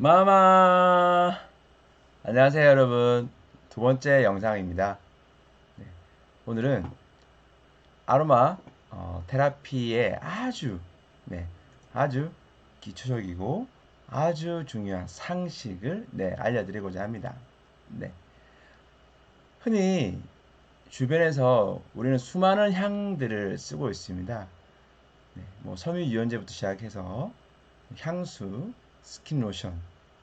마마. 안녕하세요 여러분. 두 번째 영상입니다. 네, 오늘은 아로마 어, 테라피의 아주 네, 아주 기초적이고 아주 중요한 상식을 네, 알려드리고자 합니다. 네. 흔히 주변에서 우리는 수많은 향들을 쓰고 있습니다. 네, 뭐 섬유유연제부터 시작해서 향수, 스킨 로션,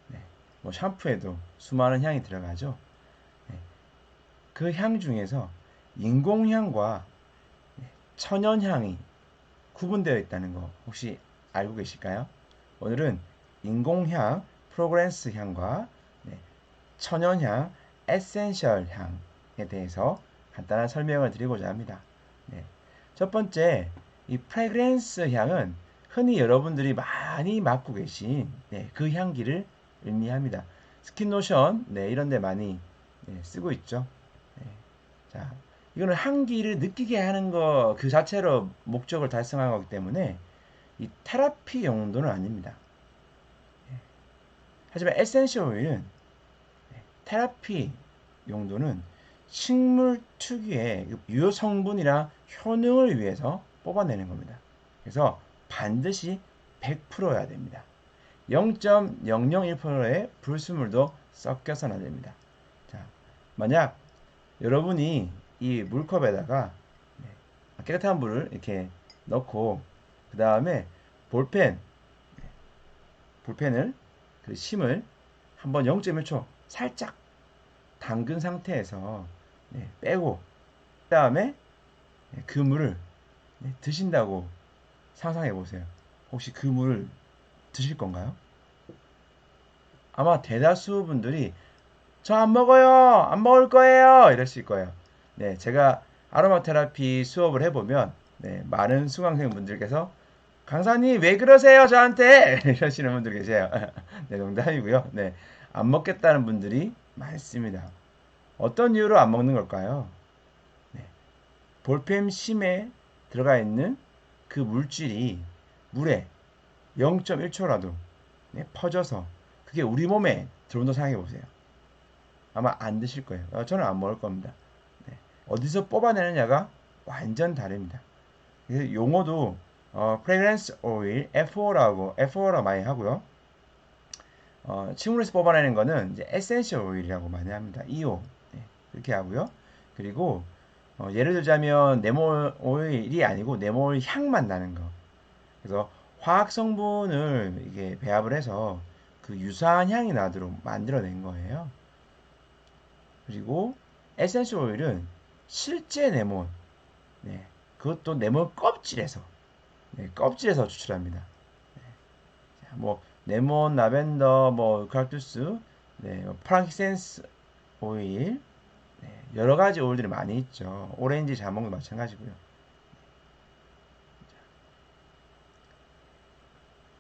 네, 뭐 샴푸에도 수많은 향이 들어가죠. 네, 그향 중에서 인공향과 네, 천연향이 구분되어 있다는 거 혹시 알고 계실까요? 오늘은 인공향, 프로그랜스 향과 네, 천연향, 에센셜 향에 대해서 간단한 설명을 드리고자 합니다. 네, 첫 번째, 이 프레그랜스 향은 흔히 여러분들이 많이 맡고 계신 네, 그 향기를 의미합니다. 스킨노션 네, 이런 데 많이 네, 쓰고 있죠. 네. 자, 이거는 향기를 느끼게 하는 거 그 자체로 목적을 달성한 거기 때문에 이 테라피 용도는 아닙니다. 네. 하지만 에센셜 오일은 네, 테라피 용도는 식물 특유의 유효 성분이나 효능을 위해서 뽑아내는 겁니다. 그래서 반드시 100%여야 됩니다. 0.001%의 불순물도 섞여서는 안 됩니다. 자, 만약 여러분이 이 물컵에다가 네, 깨끗한 물을 이렇게 넣고 그 다음에 볼펜 네, 볼펜을 그 심을 한번 0.1초 살짝 담근 상태에서 네, 빼고 그 다음에 그 물을 드신다고 상상해 보세요. 혹시 그 물을 드실 건가요? 아마 대다수 분들이 저 안 먹어요. 안 먹을 거예요. 이러실 거예요. 네, 제가 아로마 테라피 수업을 해보면 네, 많은 수강생 분들께서 강사님 왜 그러세요 저한테 이러시는 분들 계세요. 네, 농담이고요. 네, 안 먹겠다는 분들이 많습니다. 어떤 이유로 안 먹는 걸까요? 네, 볼펜 심에 들어가 있는 그 물질이 물에 0.1초라도 네, 퍼져서 그게 우리 몸에 들어온다 생각해 보세요. 아마 안 드실 거예요. 어, 저는 안 먹을 겁니다. 네, 어디서 뽑아내느냐가 완전 다릅니다. 용어도 어, 프레그랜스 오일 F4라고 F4라 많이 하고요. 어, 식물에서 뽑아내는 거는 이제 에센셜 오일이라고 많이 합니다. EO 네, 그렇게 하고요. 그리고 어, 예를 들자면 네몰 오일이 아니고 네몰 향만 나는 거. 그래서 화학 성분을 이게 배합을 해서 그 유사한 향이 나도록 만들어낸 거예요. 그리고 에센셜 오일은 실제 네몬, 네, 그것도 네몬 껍질에서, 네, 껍질에서 추출합니다. 네. 자, 뭐 네몬, 라벤더, 뭐 크락투스, 네, 뭐 프랑키센스 오일, 네, 여러 가지 오일들이 많이 있죠. 오렌지 자몽도 마찬가지고요.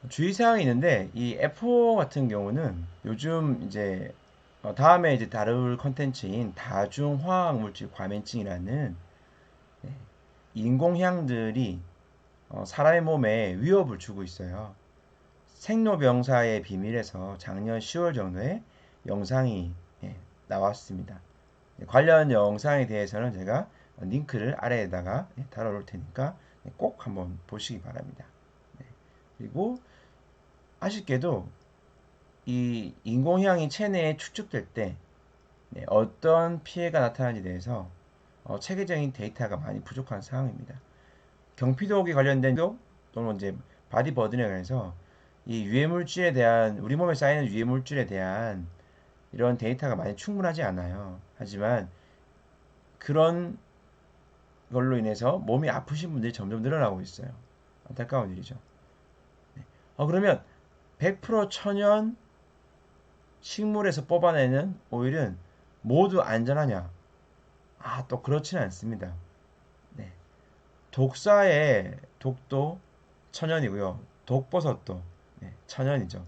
주의사항이 있는데 이 F4 같은 경우는 요즘 이제 어, 다음에 이제 다룰 컨텐츠인 다중화학 물질 과민증이라는 네, 인공향들이 어, 사람의 몸에 위협을 주고 있어요. 생로병사의 비밀에서 작년 10월 정도에 영상이 예, 나왔습니다. 관련 영상에 대해서는 제가 링크를 아래에다가 달아 놓을 테니까 꼭 한번 보시기 바랍니다. 네. 그리고 아쉽게도 이 인공향이 체내에 축적될 때 네, 어떤 피해가 나타나는지 대해서 어, 체계적인 데이터가 많이 부족한 상황입니다. 경피독에 관련된 또는 이제 바디 버든에 관해서 이 유해물질에 대한 우리 몸에 쌓이는 유해물질에 대한 이런 데이터가 많이 충분하지 않아요. 하지만 그런 걸로 인해서 몸이 아프신 분들이 점점 늘어나고 있어요. 안타까운 일이죠. 네. 어, 그러면 100% 천연 식물에서 뽑아내는 오일은 모두 안전하냐? 아, 또 그렇지는 않습니다. 네. 독사의 독도 천연이고요. 독버섯도 네, 천연이죠.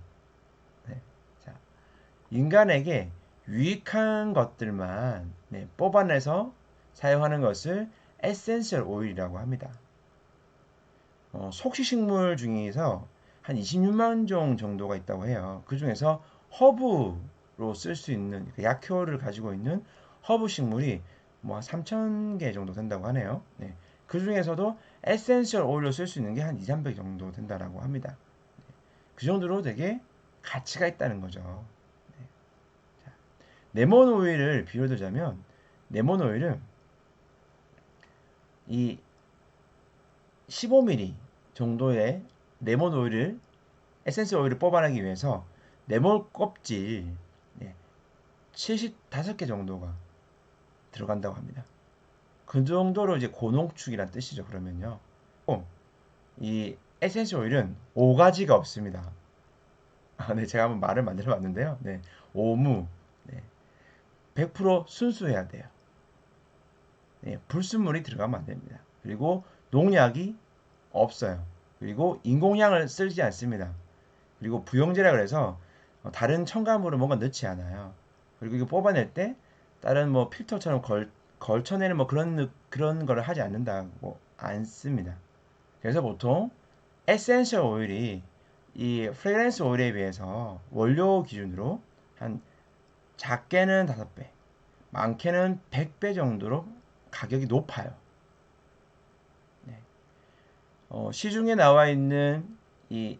인간에게 유익한 것들만 네, 뽑아내서 사용하는 것을 에센셜 오일이라고 합니다. 어, 속시식물 중에서 한 26만 종 정도가 있다고 해요. 그 중에서 허브로 쓸 수 있는 그 약효를 가지고 있는 허브 식물이 뭐 한 3,000개 정도 된다고 하네요. 네. 그 중에서도 에센셜 오일로 쓸 수 있는 게 한 2, 300 정도 된다라고 합니다. 그 정도로 되게 가치가 있다는 거죠. 레몬 오일을 비유 들자면 레몬 오일은 이 15ml 정도의 레몬 오일을 에센스 오일을 뽑아내기 위해서 레몬 껍질 네, 75개 정도가 들어간다고 합니다. 그 정도로 이제 고농축이란 뜻이죠. 그러면요. 어, 이 에센스 오일은 5가지가 없습니다. 아, 네, 제가 한번 말을 만들어 봤는데요. 네, 오무, 네, 100% 순수해야 돼요. 네, 불순물이 들어가면 안 됩니다. 그리고 농약이 없어요. 그리고 인공향을 쓰지 않습니다. 그리고 부용제라 그래서 어, 다른 첨가물을 뭔가 넣지 않아요. 그리고 이거 뽑아낼 때 다른 뭐 필터처럼 걸, 걸쳐내는 뭐 그런 느- 그런 거를 하지 않는다고 않습니다. 그래서 보통 에센셜 오일이 이 프레그랜스 오일에 비해서 원료 기준으로 한 작게는 5배, 많게는 100배 정도로 가격이 높아요. 네. 어, 시중에 나와 있는 이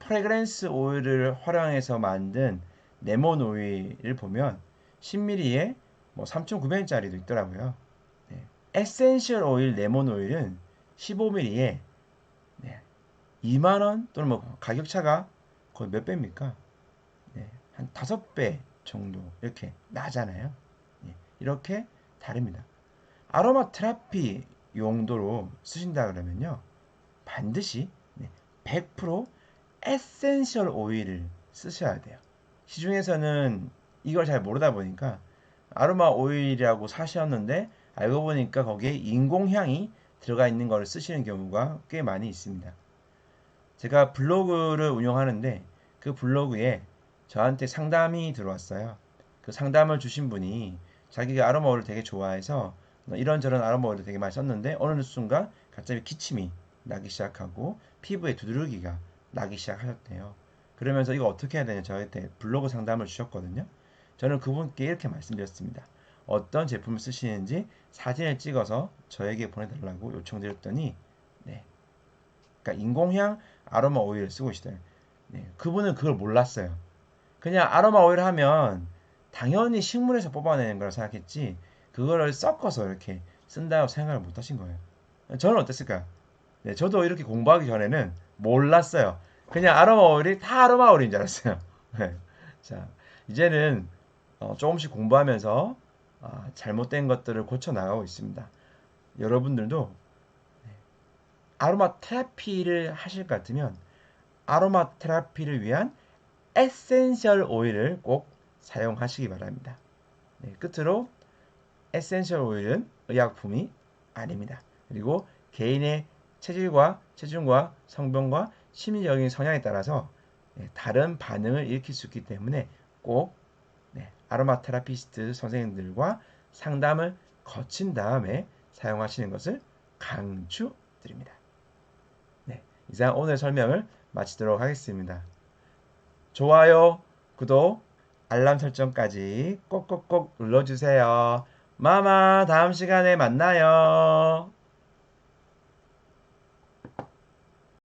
프레그랜스 오일을 활용해서 만든 레몬 오일을 보면 10ml에 뭐 3,900원짜리도 있더라고요. 네. 에센셜 오일 레몬 오일은 15ml에 네. 2만원 또는 뭐 가격 차가 거의 몇 배입니까? 네. 한 5배 정도 이렇게 나잖아요. 네. 이렇게 다릅니다. 아로마 테라피 용도로 쓰신다 그러면요. 반드시 네. 100% 에센셜 오일을 쓰셔야 돼요. 시중에서는 이걸 잘 모르다 보니까 아로마 오일이라고 사셨는데 알고 보니까 거기에 인공향이 들어가 있는 걸 쓰시는 경우가 꽤 많이 있습니다. 제가 블로그를 운영하는데 그 블로그에 저한테 상담이 들어왔어요. 그 상담을 주신 분이 자기가 아로마 오일을 되게 좋아해서 이런저런 아로마 오일을 되게 많이 썼는데 어느 순간 갑자기 기침이 나기 시작하고 피부에 두드러기가 나기 시작하셨대요. 그러면서 이거 어떻게 해야 되냐 저한테 블로그 상담을 주셨거든요. 저는 그분께 이렇게 말씀드렸습니다. 어떤 제품을 쓰시는지 사진을 찍어서 저에게 보내달라고 요청드렸더니 네. 그러니까 인공향 아로마 오일을 쓰고 계시대요. 네. 그분은 그걸 몰랐어요. 그냥 아로마 오일 하면 당연히 식물에서 뽑아내는 걸 생각했지 그거를 섞어서 이렇게 쓴다고 생각을 못 하신 거예요. 저는 어땠을까요? 네, 저도 이렇게 공부하기 전에는 몰랐어요. 그냥 아로마 오일이 다 아로마 오일인 줄 알았어요. 네. 자, 이제는 어, 조금씩 공부하면서 아, 잘못된 것들을 고쳐 나가고 있습니다. 여러분들도 네, 아로마 테라피를 하실 것 같으면 아로마 테라피를 위한 에센셜 오일을 꼭 사용하시기 바랍니다. 네, 끝으로 에센셜 오일은 의약품이 아닙니다. 그리고 개인의 체질과 체중과 성병과 심리적인 성향에 따라서 네, 다른 반응을 일으킬 수 있기 때문에 꼭 네, 아로마 테라피스트 선생님들과 상담을 거친 다음에 사용하시는 것을 강추드립니다. 네, 이상 오늘 설명을 마치도록 하겠습니다. 좋아요, 구독, 알람 설정까지 꼭꼭꼭 눌러주세요. 마마 다음 시간에 만나요.